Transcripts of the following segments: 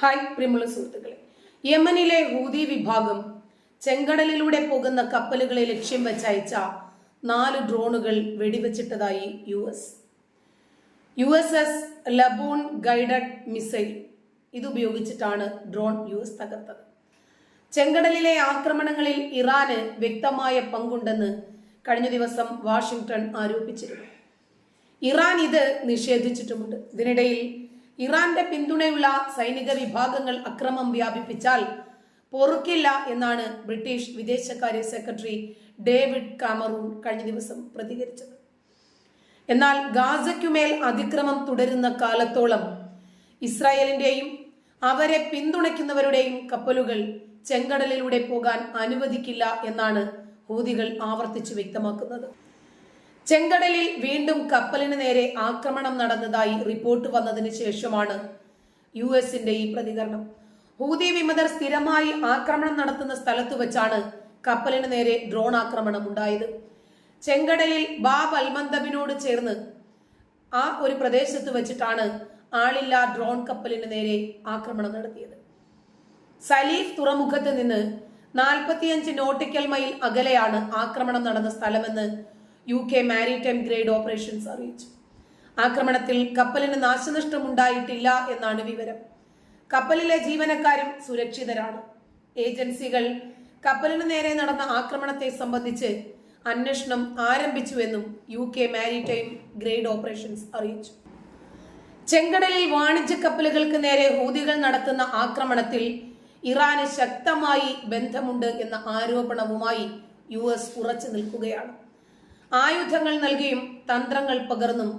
Hi പ്രിയമുള്ള സുഹൃത്തുക്കളെ. യമനിലെ ഹൂതി വിഭാഗം ചെങ്കടലിലൂടെ പോകുന്ന കപ്പലുകളെ ലക്ഷ്യം വെച്ചയച്ച നാല് ഡ്രോണുകൾ വെടിവെച്ചിട്ടതായി U S. U S S Laboon guided missile ഇതുപയോഗിച്ചിട്ടാണ് drone U S തകർത്തത്. ചെങ്കടലിലെ ആക്രമണങ്ങളിൽ ഇറാന് വ്യക്തമായ പങ്കുണ്ടെന്ന് കഴിഞ്ഞ ദിവസം വാഷിംഗ്ടൺ ആരോപിച്ചിരുന്നു. ഇറാൻ ഇത് നിഷേധിച്ചിട്ടുമുണ്ട്. ഇതിനിടയിൽ ഇറാന്റെ പിന്തുണയുള്ള സൈനിക വിഭാഗങ്ങൾ അക്രമം വ്യാപിപ്പിച്ചാൽ പൊറുക്കില്ല എന്നാണ് ബ്രിട്ടീഷ് വിദേശകാര്യ സെക്രട്ടറി ഡേവിഡ് കാമറൂൺ കഴിഞ്ഞ ദിവസം പ്രതികരിച്ചത്. എന്നാൽ ഗാസയ്ക്കുമേൽ അതിക്രമം തുടരുന്ന കാലത്തോളം ഇസ്രായേലിന്റെയും അവരെ പിന്തുണയ്ക്കുന്നവരുടെയും കപ്പലുകൾ ചെങ്കടലിലൂടെ പോകാൻ അനുവദിക്കില്ല എന്നാണ് ഹൂതികൾ ആവർത്തിച്ചു വ്യക്തമാക്കുന്നത്. ചെങ്കടലിൽ വീണ്ടും കപ്പലിന് നേരെ ആക്രമണം നടന്നതായി റിപ്പോർട്ട് വന്നതിന് ശേഷമാണ് യു എസിന്റെ ഈ പ്രതികരണം. ഹൂതി വിമതർ സ്ഥിരമായി ആക്രമണം നടത്തുന്ന സ്ഥലത്ത് വെച്ചാണ് കപ്പലിന് നേരെ ഡ്രോൺ ആക്രമണം ഉണ്ടായത്. ചെങ്കടലിൽ ബാബ് അൽമന്ദബിനോട് ചേർന്ന് ആ ഒരു പ്രദേശത്ത് വെച്ചിട്ടാണ് ആളില്ലാ ഡ്രോൺ കപ്പലിന് നേരെ ആക്രമണം നടത്തിയത്. സലീഫ് തുറമുഖത്ത് നിന്ന് നാൽപ്പത്തിയഞ്ച് നോട്ടിക്കൽ മൈൽ അകലെയാണ് ആക്രമണം നടന്ന സ്ഥലമെന്ന് U K maritime trade operations അറിയിച്ചു. ആക്രമണത്തിൽ കപ്പലിന് നാശനഷ്ടമുണ്ടായിട്ടില്ല എന്നാണ് വിവരം. കപ്പലിലെ ജീവനക്കാരും സുരക്ഷിതരാണ്. ഏജൻസികൾ കപ്പലിന് നേരെ നടന്ന ആക്രമണത്തെ സംബന്ധിച്ച് അന്വേഷണം ആരംഭിച്ചുവെന്നും U K maritime trade operations അറിയിച്ചു. ചെങ്കടലിൽ വാണിജ്യ കപ്പലുകൾക്ക് നേരെ ഹൂതികൾ നടത്തുന്ന ആക്രമണത്തിൽ ഇറാന് ശക്തമായി ബന്ധമുണ്ട് എന്ന ആരോപണവുമായി യു എസ് ഉറച്ചു നിൽക്കുകയാണ്. ആയുധങ്ങൾ നൽകിയും തന്ത്രങ്ങൾ പകർന്നും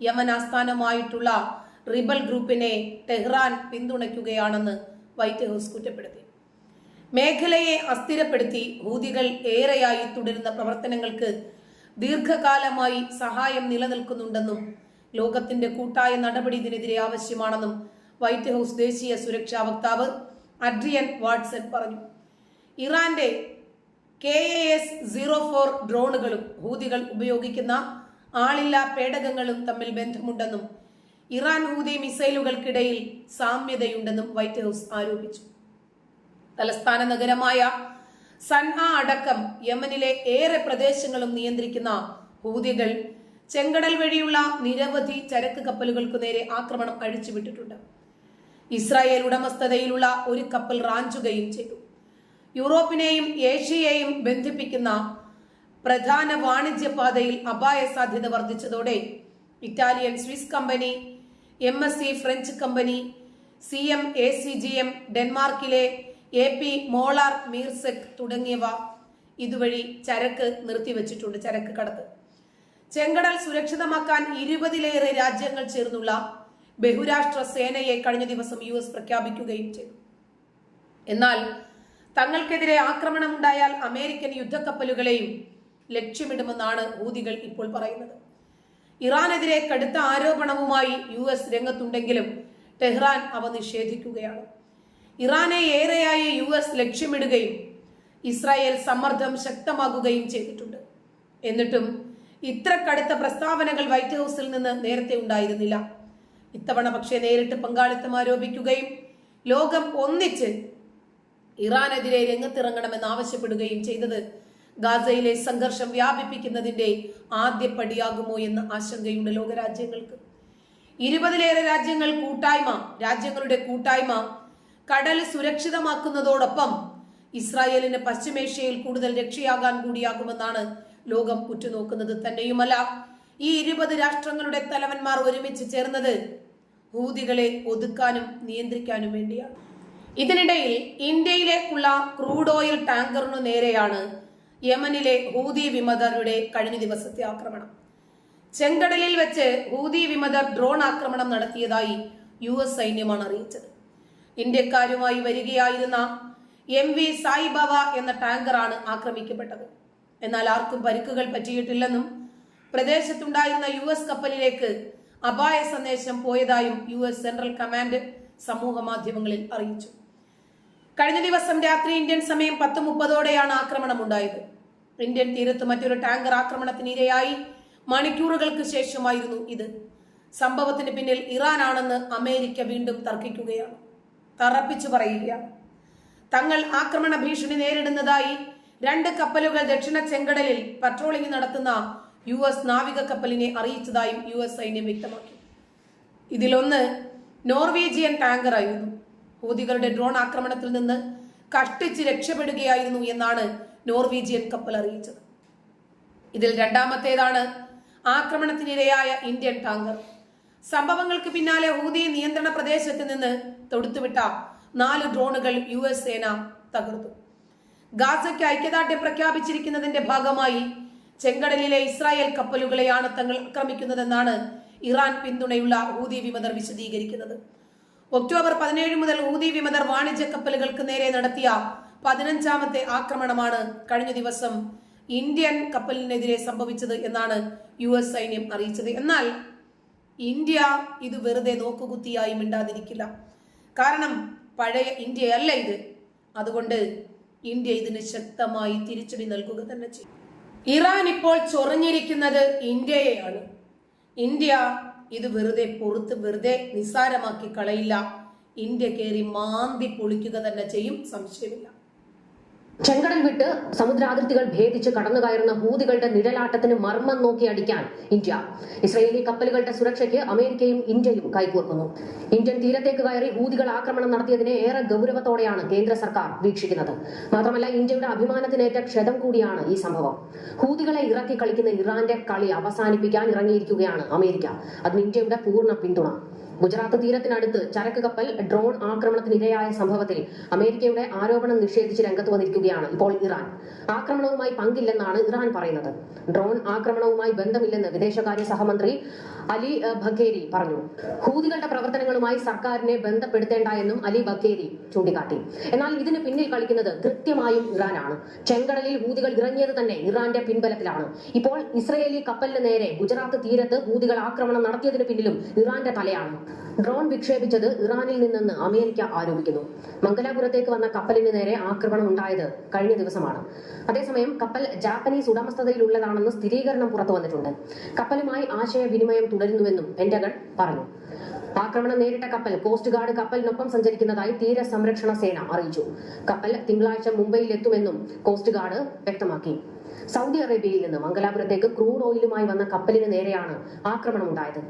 യമൻ ആസ്ഥാനമായിട്ടുള്ള റിബൽ ഗ്രൂപ്പിനെ ടെഹ്റാൻ പിന്തുണയ്ക്കുകയാണെന്ന് വൈറ്റ് ഹൗസ് കുറ്റപ്പെടുത്തി. മേഖലയെ അസ്ഥിരപ്പെടുത്തി ഹൂതികൾ ഏറെയായി തുടരുന്ന പ്രവർത്തനങ്ങൾക്ക് ദീർഘകാലമായി സഹായം നിലനിൽക്കുന്നുണ്ടെന്നും ലോകത്തിന്റെ കൂട്ടായ നടപടി ഇതിനെതിരെ ആവശ്യമാണെന്നും വൈറ്റ് ഹൗസ് ദേശീയ സുരക്ഷാ വക്താവ് അഡ്രിയൻ വാട്സൺ പറഞ്ഞു. ഇറാന്റെ K A S zero four ഡ്രോണുകളും ഹൂതികൾ ഉപയോഗിക്കുന്ന ആളില്ലാ പേടകങ്ങളും തമ്മിൽ ബന്ധമുണ്ടെന്നും ഇറാൻ ഹൂതി മിസൈലുകൾക്കിടയിൽ സാമ്യതയുണ്ടെന്നും വൈറ്റ് ഹൗസ് ആരോപിച്ചു. തലസ്ഥാന നഗരമായ സൻഹ അടക്കം യമനിലെ ഏറെ പ്രദേശങ്ങളും നിയന്ത്രിക്കുന്ന ഹൂതികൾ ചെങ്കടൽ വഴിയുള്ള നിരവധി ചരക്ക് കപ്പലുകൾക്ക് നേരെ ആക്രമണം അഴിച്ചുവിട്ടിട്ടുണ്ട്. ഇസ്രായേൽ ഉടമസ്ഥതയിലുള്ള ഒരു കപ്പൽ റാഞ്ചുകയും ചെയ്തു. യൂറോപ്പിനെയും ഏഷ്യയെയും ബന്ധിപ്പിക്കുന്ന പ്രധാന വാണിജ്യ പാതയിൽ അപായ സാധ്യത വർദ്ധിച്ചതോടെ Italian Swiss company M S C French company C M A C G M ഡെൻമാർക്കിലെ A P Moller Maersk തുടങ്ങിയവ ഇതുവഴി ചരക്ക് നിർത്തിവച്ചിട്ടുണ്ട് ചരക്ക് കടത്ത്. ചെങ്കടൽ സുരക്ഷിതമാക്കാൻ ഇരുപതിലേറെ രാജ്യങ്ങൾ ചേർന്നുള്ള ബഹുരാഷ്ട്ര സേനയെ കഴിഞ്ഞ ദിവസം യു എസ് പ്രഖ്യാപിക്കുകയും ചെയ്തു. എന്നാൽ തങ്ങൾക്കെതിരെ ആക്രമണമുണ്ടായാൽ അമേരിക്കൻ യുദ്ധക്കപ്പലുകളെയും ലക്ഷ്യമിടുമെന്നാണ് ഹൂതികൾ ഇപ്പോൾ പറയുന്നത്. ഇറാനെതിരെ കടുത്ത ആരോപണവുമായി യു എസ് രംഗത്തുണ്ടെങ്കിലും ടെഹ്റാൻ അവ നിഷേധിക്കുകയാണ്. ഇറാനെ ഏറെയായി യു എസ് ലക്ഷ്യമിടുകയും ഇസ്രായേൽ സമ്മർദ്ദം ശക്തമാകുകയും ചെയ്തിട്ടുണ്ട്. എന്നിട്ടും ഇത്ര കടുത്ത പ്രസ്താവനകൾ വൈറ്റ് ഹൗസിൽ നിന്ന് നേരത്തെ ഉണ്ടായിരുന്നില്ല. ഇത്തവണ പക്ഷേ നേരിട്ട് പങ്കാളിത്തം ആരോപിക്കുകയും ലോകം ഒന്നിച്ച് ഇറാനെതിരെ രംഗത്തിറങ്ങണമെന്ന് ആവശ്യപ്പെടുകയും ചെയ്തത്. ഗാസയിലെ സംഘർഷം വ്യാപിപ്പിക്കുന്നതിന്റെ ആദ്യ പടിയാകുമോ എന്ന ആശങ്കയുണ്ട് ലോകരാജ്യങ്ങൾക്ക്. ഇരുപതിലേറെ രാജ്യങ്ങൾ കൂട്ടായ്മ രാജ്യങ്ങളുടെ കൂട്ടായ്മ കടൽ സുരക്ഷിതമാക്കുന്നതോടൊപ്പം ഇസ്രായേലിന് പശ്ചിമേഷ്യയിൽ കൂടുതൽ രക്ഷയാകാൻ കൂടിയാകുമെന്നാണ് ലോകം ഉറ്റുനോക്കുന്നത്. തന്നെയുമല്ല ഈ ഇരുപത് രാഷ്ട്രങ്ങളുടെ തലവന്മാർ ഒരുമിച്ച് ചേർന്നത് ഹൂതികളെ ഒതുക്കാനും നിയന്ത്രിക്കാനും വേണ്ടിയാണ്. ഇതിനിടയിൽ ഇന്ത്യയിലേക്കുള്ള ക്രൂഡ് ഓയിൽ ടാങ്കറിനു നേരെയാണ് യമനിലെ ഹൂതി വിമതരുടെ കഴിഞ്ഞ ദിവസത്തെ ആക്രമണം. ചെങ്കടലിൽ വെച്ച് ഹൂതി വിമതർ ഡ്രോൺ ആക്രമണം നടത്തിയതായി യു എസ് സൈന്യമാണ് അറിയിച്ചത്. ഇന്ത്യക്കാരുമായി വരികയായിരുന്ന എം വി സായിബാബ എന്ന ടാങ്കറാണ് ആക്രമിക്കപ്പെട്ടത്. എന്നാൽ ആർക്കും പരിക്കുകൾ പറ്റിയിട്ടില്ലെന്നും പ്രദേശത്തുണ്ടായിരുന്ന യു എസ് കപ്പലിലേക്ക് അപായ സന്ദേശം പോയതായും യു എസ് സെൻട്രൽ കമാൻഡ് സമൂഹ മാധ്യമങ്ങളിൽ അറിയിച്ചു. കഴിഞ്ഞ ദിവസം രാത്രി ഇന്ത്യൻ സമയം പത്ത് മുപ്പതോടെയാണ് ആക്രമണം ഉണ്ടായത് ഇന്ത്യൻ തീരത്ത് മറ്റൊരു ടാങ്കർ ആക്രമണത്തിന് ഇരയായി മണിക്കൂറുകൾക്ക് ശേഷമായിരുന്നു ഇത്. സംഭവത്തിന് പിന്നിൽ ഇറാനാണെന്ന് അമേരിക്ക വീണ്ടും തർക്കിക്കുകയാണ്. തറപ്പിച്ചു പറയില്ല തങ്ങൾ ആക്രമണ ഭീഷണി നേരിടുന്നതായി രണ്ട് കപ്പലുകൾ ദക്ഷിണ ചെങ്കടലിൽ പട്രോളിംഗ് നടത്തുന്ന യു എസ് നാവിക കപ്പലിനെ അറിയിച്ചതായും യു എസ് സൈന്യം വ്യക്തമാക്കി. ഇതിലൊന്ന് നോർവീജിയൻ ടാങ്കറായിരുന്നു. ഹൂതികളുടെ ഡ്രോൺ ആക്രമണത്തിൽ നിന്ന് കഷ്ടിച്ച് രക്ഷപ്പെടുകയായിരുന്നു എന്നാണ് നോർവീജിയൻ കപ്പൽ അറിയിച്ചത്. ഇതിൽ രണ്ടാമത്തേതാണ് ആക്രമണത്തിനിരയായ ഇന്ത്യൻ ടാങ്കർ. സംഭവങ്ങൾക്ക് പിന്നാലെ ഹൂതി നിയന്ത്രണ പ്രദേശത്ത് നിന്ന് തൊടുത്തുവിട്ട നാല് ഡ്രോണുകൾ യു എസ് സേന തകർത്തു. ഗാസയ്ക്ക് ഐക്യദാർഢ്യം പ്രഖ്യാപിച്ചിരിക്കുന്നതിന്റെ ഭാഗമായി ചെങ്കടലിലെ ഇസ്രായേൽ കപ്പലുകളെയാണ് തങ്ങൾ ആക്രമിക്കുന്നതെന്നാണ് ഇറാൻ പിന്തുണയുള്ള ഹൂതി വിമതർ വിശദീകരിക്കുന്നത്. ഒക്ടോബർ പതിനേഴ് മുതൽ ഊതി വിമതർ വാണിജ്യ കപ്പലുകൾക്ക് നേരെ നടത്തിയ പതിനഞ്ചാമത്തെ ആക്രമണമാണ് കഴിഞ്ഞ ദിവസം ഇന്ത്യൻ കപ്പലിനെതിരെ സംഭവിച്ചത് എന്നാണ് യു എസ് സൈന്യം അറിയിച്ചത്. എന്നാൽ ഇന്ത്യ ഇത് വെറുതെ നോക്കുകുത്തിയായി മിണ്ടാതിരിക്കില്ല. കാരണം പഴയ ഇന്ത്യയല്ല ഇത്. അതുകൊണ്ട് ഇന്ത്യ ഇതിന് ശക്തമായി തിരിച്ചടി നൽകുക തന്നെ ചെയ്യും. ഇറാൻ ഇപ്പോൾ ചൊറിഞ്ഞിരിക്കുന്നത് ഇന്ത്യയെയാണ്. ഇന്ത്യ ഇത് വെറുതെ പുറത്ത് വെറുതെ നിസ്സാരമാക്കി കളയില്ല. ഇന്ത്യ കയറി മാന്തി പൊളിക്കുക തന്നെ ചെയ്യും. സംശയമില്ല. ചെങ്കടൽ വിട്ട് സമുദ്രാതിർത്തികൾ ഭേദിച്ച് കടന്നു കയറുന്ന ഹൂതികളുടെ നിഴലാട്ടത്തിന് മർമ്മം നോക്കി അടിക്കാൻ ഇന്ത്യ. ഇസ്രയേലി കപ്പലുകളുടെ സുരക്ഷയ്ക്ക് അമേരിക്കയും ഇന്ത്യയും കൈകോർക്കുന്നു. ഇന്ത്യൻ തീരത്തേക്ക് കയറി ഹൂതികൾ ആക്രമണം നടത്തിയതിനെ ഏറെ ഗൗരവത്തോടെയാണ് കേന്ദ്ര സർക്കാർ വീക്ഷിക്കുന്നത്. മാത്രമല്ല ഇന്ത്യയുടെ അഭിമാനത്തിനേറ്റ ക്ഷതം കൂടിയാണ് ഈ സംഭവം. ഹൂതികളെ ഇറക്കി കളിക്കുന്ന ഇറാന്റെ കളി അവസാനിപ്പിക്കാൻ ഇറങ്ങിയിരിക്കുകയാണ് അമേരിക്ക. അതിന് ഇന്ത്യയുടെ പൂർണ പിന്തുണ. ഗുജറാത്ത് തീരത്തിനടുത്ത് ചരക്ക് കപ്പൽ ഡ്രോൺ ആക്രമണത്തിനിരയായ സംഭവത്തിൽ അമേരിക്കയുടെ ആരോപണം നിഷേധിച്ച് രംഗത്ത് വന്നിരിക്കുകയാണ് ഇപ്പോൾ ഇറാൻ. ആക്രമണവുമായി പങ്കില്ലെന്നാണ് ഇറാൻ പറയുന്നത്. ഡ്രോൺ ആക്രമണവുമായി ബന്ധമില്ലെന്ന് വിദേശകാര്യ സഹമന്ത്രി അലി ബഖേരി പറഞ്ഞു. ഹൂതികളുടെ പ്രവർത്തനങ്ങളുമായി സർക്കാരിനെ ബന്ധപ്പെടുത്തേണ്ട എന്നും അലി ബഖേരി ചൂണ്ടിക്കാട്ടി. എന്നാൽ ഇതിന് പിന്നിൽ കളിക്കുന്നത് കൃത്യമായും ഇറാനാണ്. ചെങ്കടലിൽ ഹൂതികൾ ഇറങ്ങിയത് തന്നെ ഇറാന്റെ പിൻബലത്തിലാണ്. ഇപ്പോൾ ഇസ്രയേലി കപ്പലിന് നേരെ ഗുജറാത്ത് തീരത്ത് ഹൂതികൾ ആക്രമണം നടത്തിയതിന് പിന്നിലും ഇറാന്റെ തലയാണ്. ഡ്രോൺ വിക്ഷേപിച്ചത് ഇറാനിൽ നിന്നെന്ന് അമേരിക്ക ആരോപിക്കുന്നു. മംഗലാപുരത്തേക്ക് വന്ന കപ്പലിന് നേരെ ആക്രമണം ഉണ്ടായത് കഴിഞ്ഞ ദിവസമാണ്. അതേസമയം കപ്പൽ ജാപ്പനീസ് ഉടമസ്ഥതയിലുള്ളതാണെന്ന് സ്ഥിരീകരണം പുറത്തു വന്നിട്ടുണ്ട്. കപ്പലുമായി ആശയവിനിമയം തുടരുന്നുവെന്നും പെന്റഗൺ പറഞ്ഞു. ആക്രമണം നേരിട്ട കപ്പൽ കോസ്റ്റ് ഗാർഡ് കപ്പലിനൊപ്പം സഞ്ചരിക്കുന്നതായി തീര സംരക്ഷണ സേന അറിയിച്ചു. കപ്പൽ തിങ്കളാഴ്ച മുംബൈയിൽ എത്തുമെന്നും കോസ്റ്റ് ഗാർഡ് വ്യക്തമാക്കി. സൗദി അറേബ്യയിൽ നിന്ന് മംഗലാപുരത്തേക്ക് ക്രൂഡ് ഓയിലുമായി വന്ന കപ്പലിന് നേരെയാണ് ആക്രമണം ഉണ്ടായത്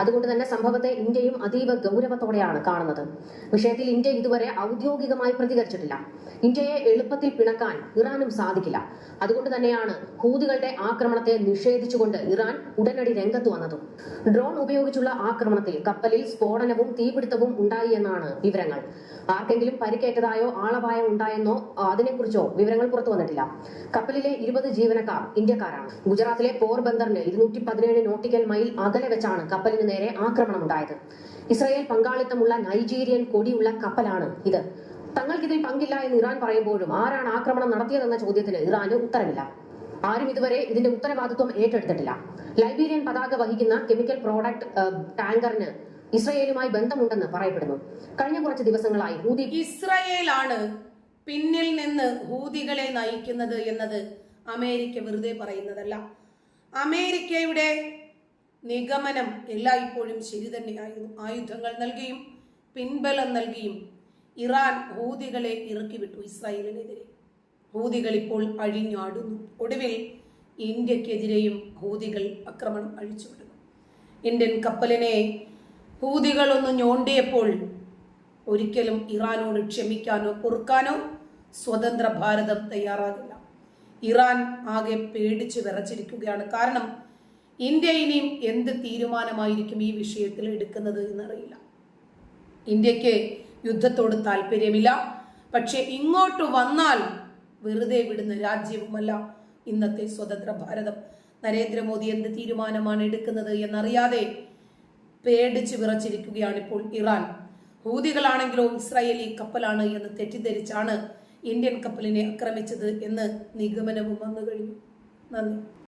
അതുകൊണ്ട് തന്നെ സംഭവത്തെ ഇന്ത്യയും അതീവ ഗൗരവത്തോടെയാണ് കാണുന്നത്. വിഷയത്തിൽ ഇന്ത്യ ഇതുവരെ ഔദ്യോഗികമായി പ്രതികരിച്ചിട്ടില്ല. ഇന്ത്യയെ എളുപ്പത്തിൽ പിണക്കാൻ ഇറാനും സാധിക്കില്ല. അതുകൊണ്ട് തന്നെയാണ് ഹൂതികളുടെ ആക്രമണത്തെ നിഷേധിച്ചുകൊണ്ട് ഇറാൻ ഉടനടി രംഗത്ത് വന്നതും. ഡ്രോൺ ഉപയോഗിച്ചുള്ള ആക്രമണത്തിൽ കപ്പലിൽ സ്ഫോടനവും തീപിടുത്തവും ഉണ്ടായി എന്നാണ് വിവരങ്ങൾ. ആർക്കെങ്കിലും പരിക്കേറ്റതായോ ആളപായം ഉണ്ടായെന്നോ അതിനെക്കുറിച്ചോ വിവരങ്ങൾ പുറത്തു വന്നിട്ടില്ല. കപ്പലിലെ ഇരുപത് ജീവനക്കാർ ഇന്ത്യക്കാരാണ്. ഗുജറാത്തിലെ പോർബന്ദറിന് ഇരുന്നൂറ്റി പതിനേഴ് നോട്ടിക്കൽ മൈൽ അകലെ വെച്ചാണ് കപ്പലിന് നേരെ ആക്രമണം ഉണ്ടായത് ഇസ്രായേൽ പങ്കാളിത്തമുള്ള നൈജീരിയൻ കൊടിയുള്ള കപ്പലാണ് ഇത്. തങ്ങൾക്കിതിൽ പങ്കില്ല എന്ന് ഇറാൻ പറയുമ്പോഴും ആരാണ് ആക്രമണം നടത്തിയതെന്ന ചോദ്യത്തിന് ഇറാന് ഉത്തരമില്ല. ആരും ഇതുവരെ ഇതിന്റെ ഉത്തരവാദിത്വം ഏറ്റെടുത്തിട്ടില്ല. ലൈബീരിയൻ പതാക വഹിക്കുന്ന കെമിക്കൽ പ്രോഡക്റ്റ് ടാങ്കറിന് ഇസ്രയേലുമായി ബന്ധമുണ്ടെന്ന് പറയപ്പെടുന്നു. കഴിഞ്ഞ കുറച്ച് ദിവസങ്ങളായി ഹൂതി ഇസ്രയേലാണ് പിന്നിൽ നിന്ന് ഹൂതികളെ നയിക്കുന്നത് എന്നത് അമേരിക്ക വെറുതെ പറയുന്നതല്ല. അമേരിക്കയുടെ നിഗമനം എല്ലായ്പ്പോഴും ശരി തന്നെയായിരുന്നു ആയുധങ്ങൾ നൽകിയും പിൻബലം നൽകിയും ഇറാൻ ഹൂതികളെ ഇറക്കി വിട്ടു ഇസ്രായേലിനെതിരെ. ഹൂതികൾ ഇപ്പോൾ അഴിഞ്ഞാടുന്നു. ഒടുവിൽ ഇന്ത്യക്കെതിരെയും ഹൂതികൾ ആക്രമണം അഴിച്ചുവിടുന്നു. ഇന്ത്യൻ കപ്പലിനെ ഹൂതികൾ ഒന്ന് ഞോണ്ടിയപ്പോൾ ഒരിക്കലും ഇറാനോട് ക്ഷമിക്കാനോ പൊറുക്കാനോ സ്വതന്ത്ര ഭാരതം തയ്യാറാകില്ല. ഇറാൻ ആകെ പേടിച്ച് വിറച്ചിരിക്കുകയാണ്. കാരണം ഇന്ത്യ ഇനിയും എന്ത് തീരുമാനമായിരിക്കും ഈ വിഷയത്തിൽ എടുക്കുന്നത് എന്നറിയില്ല. ഇന്ത്യയ്ക്ക് യുദ്ധത്തോട് താല്പര്യമില്ല. പക്ഷെ ഇങ്ങോട്ട് വന്നാൽ വെറുതെ വിടുന്ന രാജ്യവുമല്ല ഇന്നത്തെ സ്വതന്ത്ര ഭാരതം. നരേന്ദ്രമോദി എന്ത് തീരുമാനമാണ് എടുക്കുന്നത് എന്നറിയാതെ പേടിച്ച് വിറച്ചിരിക്കുകയാണ് ഇപ്പോൾ ഇറാൻ. ഹൂതികളാണെങ്കിലോ ഇസ്രായേലി കപ്പലാണ് എന്ന് തെറ്റിദ്ധരിച്ചാണ് ഇന്ത്യൻ കപ്പലിനെ ആക്രമിച്ചത് എന്ന് നിഗമനവും വന്നു കഴിഞ്ഞു നന്ദി.